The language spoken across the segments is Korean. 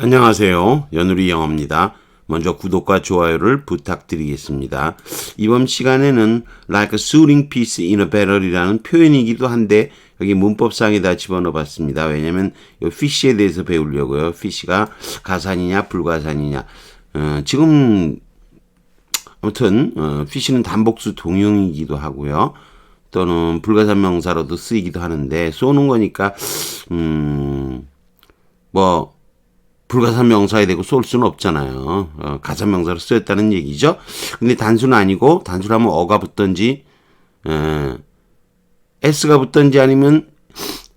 안녕하세요. 연우리 영어입니다. 먼저 구독과 좋아요를 부탁드리겠습니다. 이번 시간에는 like a shooting piece in a barrel이라는 표현이기도 한데 여기 문법상에다 집어넣어 봤습니다. 왜냐면 이 fish에 대해서 배우려고요. fish가 가산이냐 불가산이냐. 어, 지금 아무튼 어, fish는 단복수 동용이기도 하고요. 또는 불가산 명사로도 쓰이기도 하는데 쏘는 거니까 음 뭐 불가산 명사에 대고 쏠 수는 없잖아요. 어, 가산 명사로 쓰였다는 얘기죠. 근데 단수는 아니고 단수라면 어가 붙던지 에, s가 붙던지 아니면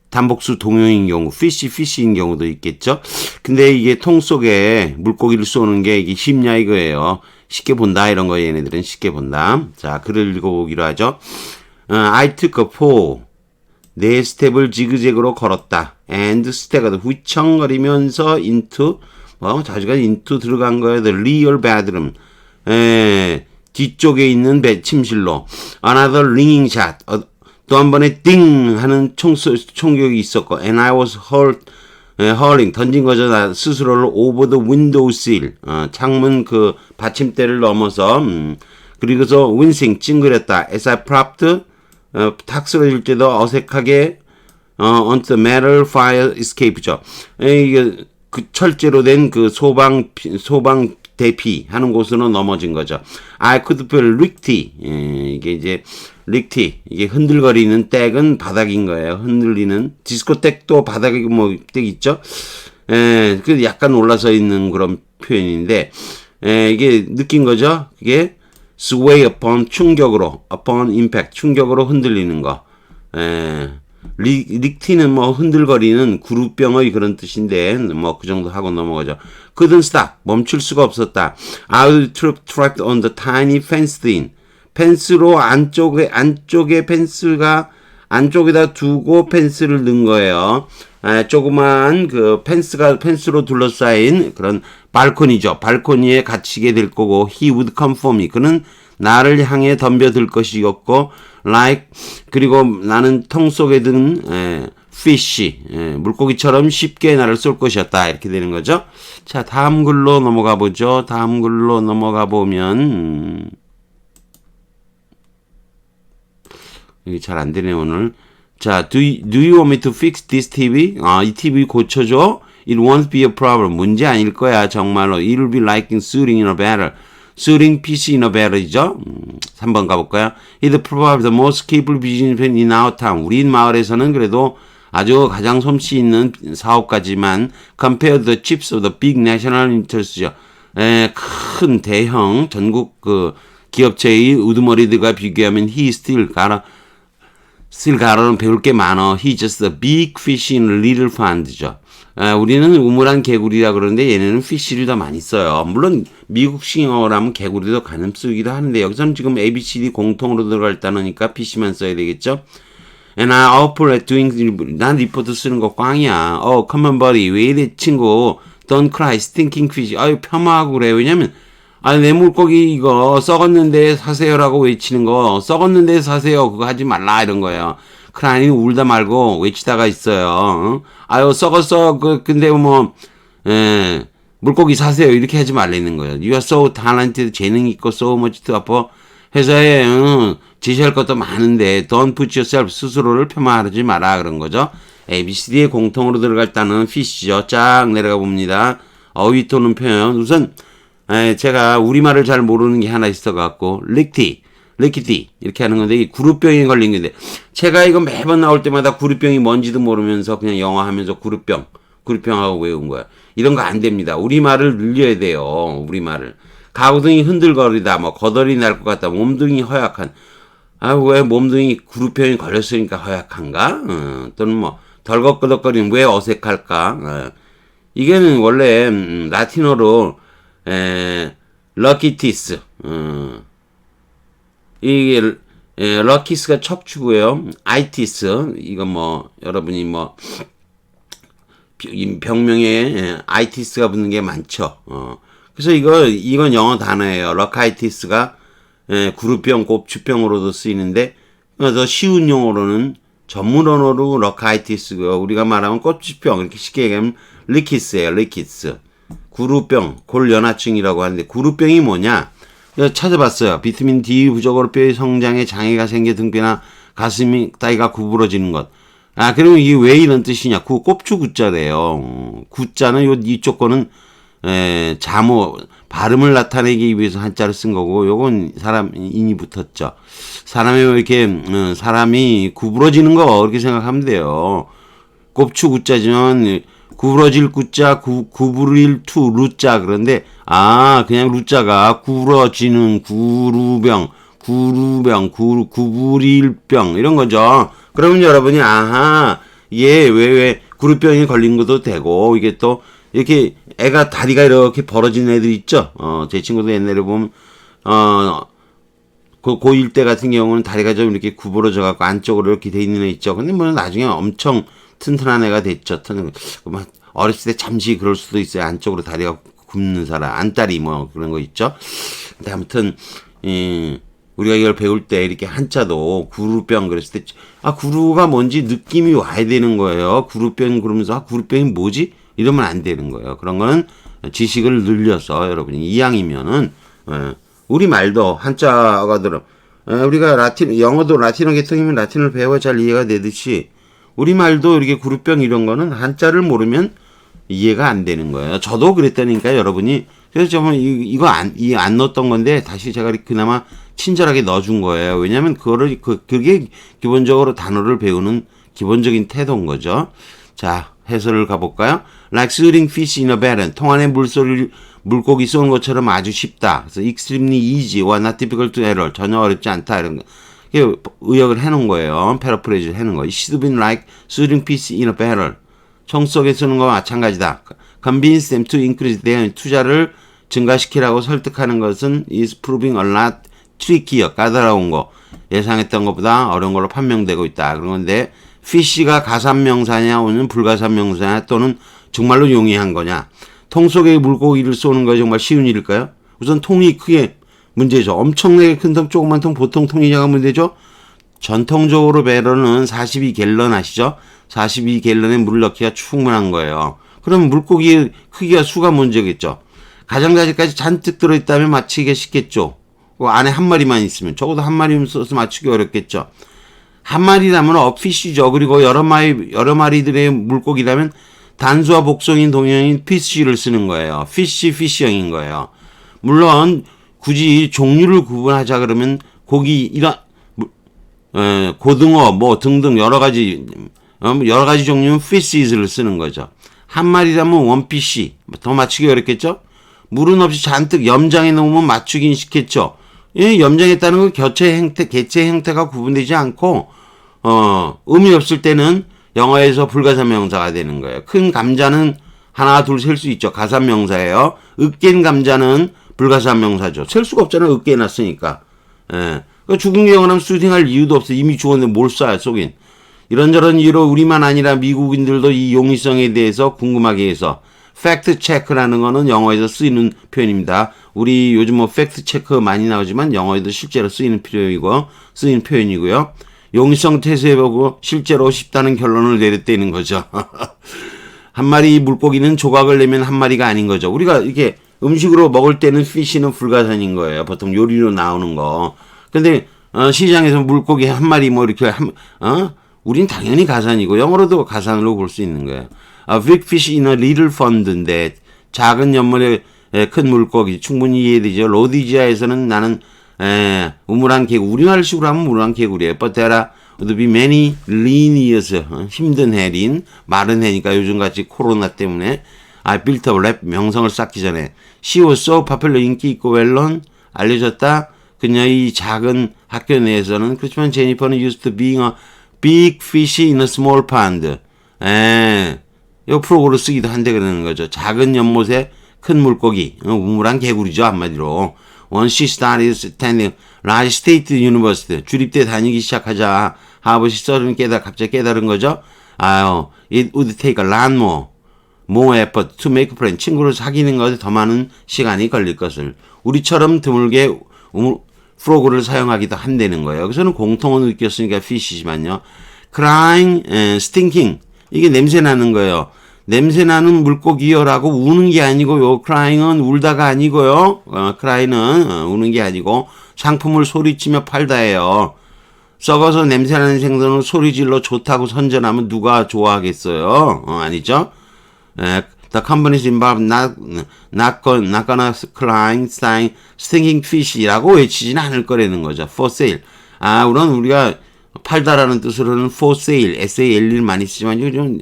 단복수 동용인 경우, 피시 피시인 경우도 있겠죠. 근데 이게 통 속에 물고기를 쏘는 게 이게 쉽냐 이거예요. 쉽게 본다 이런 거 얘네들은 쉽게 본다. 자, 글을 읽어보기로 하죠. 어, I took a fall. 네 스텝을 지그재그로 걸었다. And 스테가 휘청거리면서 into 뭐 자주가 into 들어간 거예요. The real bedroom. 에, 뒤쪽에 있는 배 침실로 another ringing shot. 어, 또한 번에 띵 하는 총 총격이 있었고 and I was hurt 에, hurling 던진 거죠. 나 스스로를 over the window sill. 어, 창문 그 받침대를 넘어서 음, 그리고서 wincing 찡그렸다. As I propped 어, 탁 쓰러질 때도 어색하게 어, on the metal fire escape죠. 에, 이게 그 철제로 된 그 소방 소방 대피 하는 곳으로 넘어진 거죠. I could feel rickety. 예, 이게 이제 rickety 이게 흔들거리는 댁은 바닥인 거예요. 흔들리는 디스코텍도 바닥에 뭐댁 있죠. 에, 그 약간 올라서 있는 그런 표현인데 에, 이게 느낀 거죠. 그게 sway upon 충격으로 upon impact 충격으로 흔들리는 거. 에, 리, 릭티는 뭐 흔들거리는 구루병의 그런 뜻인데 뭐 그 정도 하고 넘어가죠. couldn't stop 멈출 수가 없었다. I was trapped on the tiny fenced in 펜스로 안쪽에 안쪽에 펜스가 안쪽에다 두고 펜스를 넣은 거예요. 에, 조그만 그 펜스가 펜스로 둘러싸인 그런 발코니죠. 발코니에 갇히게 될 거고 he would come for me. 그는 나를 향해 덤벼들 것이었고 like 그리고 나는 통 속에 든 에, fish 에, 물고기처럼 쉽게 나를 쏠 것이었다 이렇게 되는 거죠. 자 다음 글로 넘어가 보죠. 다음 글로 넘어가 보면 음, 이게 잘 안 되네 오늘. 자, do you, do you want me to fix this TV? 아, 이 TV 고쳐줘? It won't be a problem. 문제 아닐 거야, 정말로. It'll be like shooting in a barrel. Shooting PC in a barrel이죠. 음, 3번 가볼까요? It's probably the most capable businessman in our town. 우리 마을에서는 그래도 아주 가장 솜씨 있는 사업가지만 compared to the chips of the big national interests죠. 에, 큰 대형 전국 그 기업체의 우두머리들과 비교하면 he still 가라 still 가라는 배울 게 많어. He just a big fish in a little pond죠. 아, 우리는 우물한 개구리라 그러는데 얘네는 피쉬를 더 많이 써요. 물론 미국 싱어라면 개구리도 가능 쓰기도 하는데 여기서는 지금 ABCD 공통으로 들어갈 단어니까 피쉬만 써야 되겠죠. And I offer at doing 난 리포트 쓰는 거 꽝이야. 어, come on buddy. 왜 이래 친구. Don't cry. Stinking fish. 아유 폄하하고 그래. 왜냐면 아니 내 물고기 이거 썩었는데 사세요라고 외치는 거 썩었는데 사세요 그거 하지 말라 이런 거예요. 크라니 울다 말고 외치다가 있어요. 어? 아유 썩었어. 그 근데 뭐 예, 물고기 사세요 이렇게 하지 말라는 거예요. You are so talented 재능 있고 so much to offer. 회사에 어, 제시할 것도 많은데 don't put yourself 스스로를 폄하하지 마라 그런 거죠. ABCD의 공통으로 들어갈 단어는 fish죠. 쫙 내려가 봅니다. 어휘 토는 표현 우선 에, 제가 우리말을 잘 모르는 게 하나 있어 갖고 릭티 리키티 이렇게 하는 건데 이 구루병이 걸린 건데 제가 이거 매번 나올 때마다 구루병이 뭔지도 모르면서 그냥 영어 하면서 구루병 구루병하고 외운 거야. 이런 거 안 됩니다. 우리 말을 늘려야 돼요. 우리 말을. 가구등이 흔들거리다 뭐 거덜이 날 것 같다 몸뚱이 허약한. 아 왜 몸뚱이 구루병이 걸렸으니까 허약한가? 어, 또는 뭐 덜걱거덕거리는 왜 어색할까? 어. 이게는 원래 음, 라틴어로 에, 럭키티스 어. 이게 에, 럭키스가 척추고요. 아이티스 이거 뭐 여러분이 뭐 병명에 에, 아이티스가 붙는 게 많죠. 어. 그래서 이거 이건 영어 단어예요. 럭카이티스가 에, 구루병, 곱추병으로도 쓰이는데 더 쉬운 용어로는 전문 언어로 럭카이티스고요. 우리가 말하면 곱추병 이렇게 쉽게 얘기하면 리키스예요. 리키스. 구루병, 골연화증이라고 하는데 구루병이 뭐냐? 이거 찾아봤어요. 비타민 D 부족으로 뼈의 성장에 장애가 생겨 등뼈나 가슴이 따위가 구부러지는 것. 아, 그러면 이게 왜 이런 뜻이냐? 구 꼽주 구자래요. 어, 구자는 요 이쪽 거는 에, 자모 발음을 나타내기 위해서 한자를 쓴 거고 요건 사람 인이 붙었죠. 사람이 이렇게 어, 사람이 구부러지는 거 이렇게 생각하면 돼요. 꼽추 구자지만 구부러질 구자 구, 구부릴 투 루자 그런데 아 그냥 루자가 구부러지는 구루병 구루병 구, 구부릴병 이런 거죠. 그러면 여러분이 아하 얘 왜왜 구루병이 걸린 것도 되고 이게 또 이렇게 애가 다리가 이렇게 벌어진 애들 있죠. 어, 제 친구도 옛날에 보면 어, 그 고1 때 같은 경우는 다리가 좀 이렇게 구부러져 갖고 안쪽으로 이렇게 돼 있는 애 있죠. 근데 뭐 나중에 엄청 튼튼한 애가 됐죠. 튼, 막 어렸을 때 잠시 그럴 수도 있어요. 안쪽으로 다리가 굽는 사람, 안다리 뭐 그런 거 있죠. 근데 아무튼, 이, 우리가 이걸 배울 때 이렇게 한자도 구루병 그랬을 때, 아, 구루가 뭔지 느낌이 와야 되는 거예요. 구루병 그러면서, 아, 구루병이 뭐지? 이러면 안 되는 거예요. 그런 거는 지식을 늘려서 여러분이 이왕이면은, 예, 우리 말도 한자가 들어, 예, 우리가 라틴, 영어도 라틴어 계통이면 라틴을 배워 잘 이해가 되듯이, 우리 말도 이렇게 구루병 이런 거는 한자를 모르면 이해가 안 되는 거예요. 저도 그랬다니까 여러분이 그래서 저는 이- 이거 안, 이안 넣었던 건데 다시 제가 그나마 친절하게 넣어준 거예요. 왜냐하면 그거를 그 그게 기본적으로 단어를 배우는 기본적인 태도인 거죠. 자 해설을 가볼까요? Like shooting fish in a barren. 통 안에 물소리를 물고기 쏘는 것처럼 아주 쉽다. 그래서 extremely easy와 not difficult to error. 전혀 어렵지 않다 이런 거. 이게 의역을 해놓은 거예요. 패러프레이즈를 해놓은 거. It should be like shooting fish in a barrel. 총 속에 쓰는 거와 마찬가지다. Convince them to increase their 투자를 증가시키라고 설득하는 것은 is proving a lot trickier. 까다로운 거. 예상했던 것보다 어려운 걸로 판명되고 있다. 그런데 fish가 가산명사냐 오는 불가산명사냐 또는 정말로 용이한 거냐. 통 속에 물고기를 쏘는 거 정말 쉬운 일일까요? 우선 통이 크게 문제죠. 엄청나게 큰 통, 조그만 통, 보통 통이냐가 문제죠. 전통적으로 배로는 42갤런 아시죠? 42갤런의 물을 넣기가 충분한 거예요. 그럼 물고기 크기가 수가 문제겠죠. 가장자리까지 잔뜩 들어있다면 맞히기가 쉽겠죠. 그 안에 한 마리만 있으면 적어도 한 마리면 써서 맞추기 어렵겠죠. 한 마리라면 어피쉬죠. 그리고 여러 마리 여러 마리들의 물고기라면 단수와 복성인 동형인 피쉬를 쓰는 거예요. 피쉬 피쉬형인 거예요. 물론 굳이 종류를 구분하자 그러면 고기 이런 무- 에, 고등어 뭐 등등 여러 가지 어, 여러 가지 종류는 fishes를 쓰는 거죠. 한 마리라면 원피쉬 더 맞추기 어렵겠죠. 물은 없이 잔뜩 염장해 놓으면 맞추긴 쉽겠죠. 이 염장했다는 건 개체 형태 개체 형태가 구분되지 않고 어 의미 없을 때는 영어에서 불가사명사가 되는 거예요. 큰 감자는 하나 둘 셀 수 있죠. 가사명사예요. 으깬 감자는 불가사명사죠. 셀 수가 없잖아요. 으깨 놨으니까. 예. 그 죽은 경우는 수딩할 이유도 없어. 이미 죽었는데 뭘 쏴요, 속인. 이런저런 이유로 우리만 아니라 미국인들도 이 용이성에 대해서 궁금하게 해서 팩트 체크라는 거는 영어에서 쓰이는 표현입니다. 우리 요즘 뭐 팩트 체크 많이 나오지만 영어에도 실제로 쓰이는 표현이고 쓰이는 표현이고요. 용이성 태세해보고 실제로 쉽다는 결론을 내렸다는 거죠. 한 마리 물고기는 조각을 내면 한 마리가 아닌 거죠. 우리가 이게 음식으로 먹을 때는 피쉬는 불가산인 거예요. 보통 요리로 나오는 거. 근데 어, 시장에서 물고기 한 마리 뭐 이렇게 한 어? 우린 당연히 가산이고 영어로도 가산으로 볼 수 있는 거예요. A big fish in a little pond인데 작은 연못에 에, 큰 물고기 충분히 이해되죠. 로디지아에서는 나는 에, 우물한 개구 우리말식으로 하면 우물한 개구리예요. But there are would be many lean years 어, 힘든 해린 마른 해니까 요즘 같이 코로나 때문에 I built a rap 명성을 쌓기 전에 she was so popular 인기 있고 웰런 알려졌다. 그녀의 작은 학교 내에서는 그렇지만 제니퍼는 used to being a big fish in a small pond. 에, 이 프로그로 쓰기도 한데 그러는 거죠. 작은 연못에 큰 물고기, 어, 우물한 개구리죠 한마디로. Once she started attending large state university, 주립대 다니기 시작하자 하버시 써는 깨달 갑자기 깨달은 거죠. 아유, it would take a lot more, more effort to make friends. 친구를 사귀는 것에 더 많은 시간이 걸릴 것을. 우리처럼 드물게 프로그를 사용하기도 한다는 거예요. 여기서는 공통은 느꼈으니까 fish지만요. crying, stinking. 이게 냄새 나는 거예요. 냄새 나는 물고기요라고 우는 게 아니고 요. crying은 울다가 아니고요. 어, cry는 어, 우는 게 아니고 상품을 소리치며 팔다예요. 썩어서 냄새나는 생선을 소리질러 좋다고 선전하면 누가 좋아하겠어요? 어, 아니죠? 에, the companies involved not, not, not gonna crying, sign, stinking fish라고 외치지는 않을 거라는 거죠. for sale. 아, 물론 우리가 팔다라는 뜻으로는 for sale, S-A-L-을 많이 쓰지만 요즘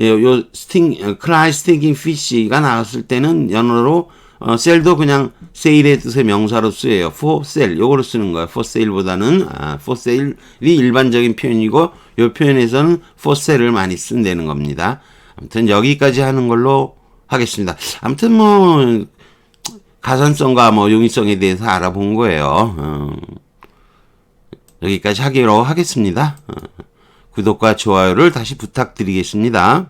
요, 요 sting, 어, cry, stinking fish가 나왔을 때는 연어로 어, 셀도 그냥 세일의 뜻의 명사로 쓰여요. for sale 요거로 쓰는 거예요. for sale보다는 아, for sale이 일반적인 표현이고 요 표현에서는 for sale을 많이 쓴다는 겁니다. 아무튼 여기까지 하는 걸로 하겠습니다. 아무튼 뭐 가산성과 뭐 용이성에 대해서 알아본 거예요. 어, 여기까지 하기로 하겠습니다. 어, 구독과 좋아요를 다시 부탁드리겠습니다.